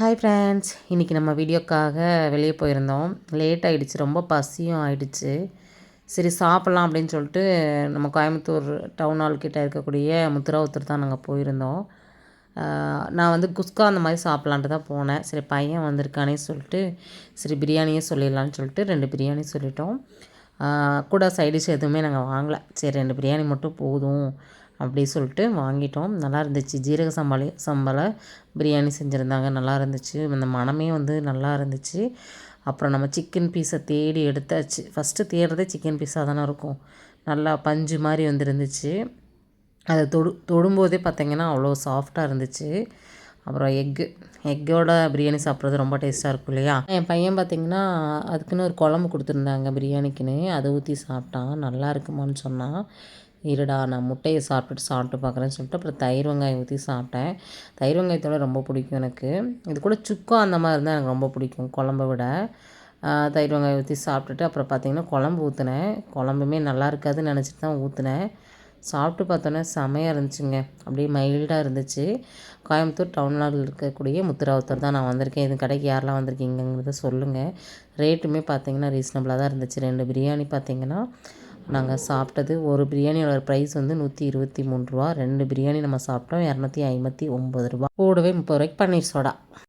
Hi friends இன்றைக்கி நம்ம வீடியோக்காக வெளியே போயிருந்தோம். லேட் ஆகிடுச்சு ரொம்ப பசியும் ஆகிடுச்சு சரி சாப்பிட்லாம் அப்படின்னு சொல்லிட்டு நம்ம கோயம்புத்தூர் டவுன் ஹால் கிட்டே இருக்கக்கூடிய முத்துராவுத்தூர் தான் நாங்கள் போயிருந்தோம். நான் வந்து குஸ்கா அந்த மாதிரி சாப்பிட்லான்ட்டு தான் போனேன். சரி பையன் வந்திருக்கானே சொல்லிட்டு சரி பிரியாணியே சொல்லிடலான்னு சொல்லிட்டு ரெண்டு பிரியாணி சொல்லிட்டோம். கூட சைடிஷ் எதுவுமே நாங்கள் வாங்கலை. சரி ரெண்டு பிரியாணி மட்டும் போதும். அப்படி சொல்லிட்டு வாங்கிட்டோம். நல்லா இருந்துச்சு. ஜீரக சம்பாலே சம்பளை பிரியாணி செஞ்சுருந்தாங்க. நல்லா இருந்துச்சு. அந்த மனமே வந்து நல்லா இருந்துச்சு. அப்புறம் நம்ம சிக்கன் பீஸை தேடி எடுத்தாச்சு. ஃபஸ்ட்டு தேடுறதே சிக்கன் பீஸாக தானே இருக்கும். நல்லா பஞ்சு மாதிரி வந்துருந்துச்சு. அதை தொடு தொடும்போதே பார்த்திங்கன்னா அவ்வளோ சாஃப்டாக இருந்துச்சு. அப்புறம் எக்கு எக்கோட பிரியாணி சாப்பிட்றது ரொம்ப டேஸ்ட்டாக இருக்கும் இல்லையா? என் பையன் பார்த்திங்கன்னா அதுக்குன்னு ஒரு குழம்பு கொடுத்துருந்தாங்க பிரியாணிக்குன்னு. அதை ஊற்றி சாப்பிட்டான். நல்லா இருக்குமான்னு சொன்னான். இருடா நான் முட்டையை சாப்பிட்டுட்டு சாப்பிட்டு பார்க்குறேன்னு சொல்லிட்டு அப்புறம் தயிர் வெங்காயம் ஊற்றி சாப்பிட்டேன். தயிர் வெங்காயத்தோட ரொம்ப பிடிக்கும் எனக்கு. இது கூட சுக்கம் அந்த மாதிரி இருந்தால் எனக்கு ரொம்ப பிடிக்கும் குழம்ப விட. தயிர் வெங்காயம் ஊற்றி சாப்பிட்டுட்டு அப்புறம் பார்த்திங்கன்னா குழம்பு ஊற்றினேன். குழம்புமே நல்லா இருக்காதுன்னு நினச்சிட்டு தான் ஊற்றினேன். சாப்பிட்டு பார்த்தோன்னே செமையாக இருந்துச்சுங்க. அப்படியே மைல்டாக இருந்துச்சு. கோயம்புத்தூர் டவுனில் இருக்கக்கூடிய முத்துராவுத்தூர் தான் நான் வந்திருக்கேன். இது கடைக்கு யாரெல்லாம் வந்திருக்கீங்கிறத சொல்லுங்கள் ரேட்டுமே பார்த்திங்கன்னா ரீசனபிளாக தான் இருந்துச்சு. ரெண்டு பிரியாணி பார்த்திங்கன்னா நாங்கள் சாப்பிட்டது ஒரு பிரியாணியோட ப்ரைஸ் வந்து நூற்றி இருபத்தி மூணு ரூபா. ரெண்டு பிரியாணி நம்ம சாப்பிட்டோம் இரநூத்தி ஐம்பத்தி ஒம்பது ரூபா. கூடவே முப்பது ரூபாய்க்கு பன்னீர் சோடா.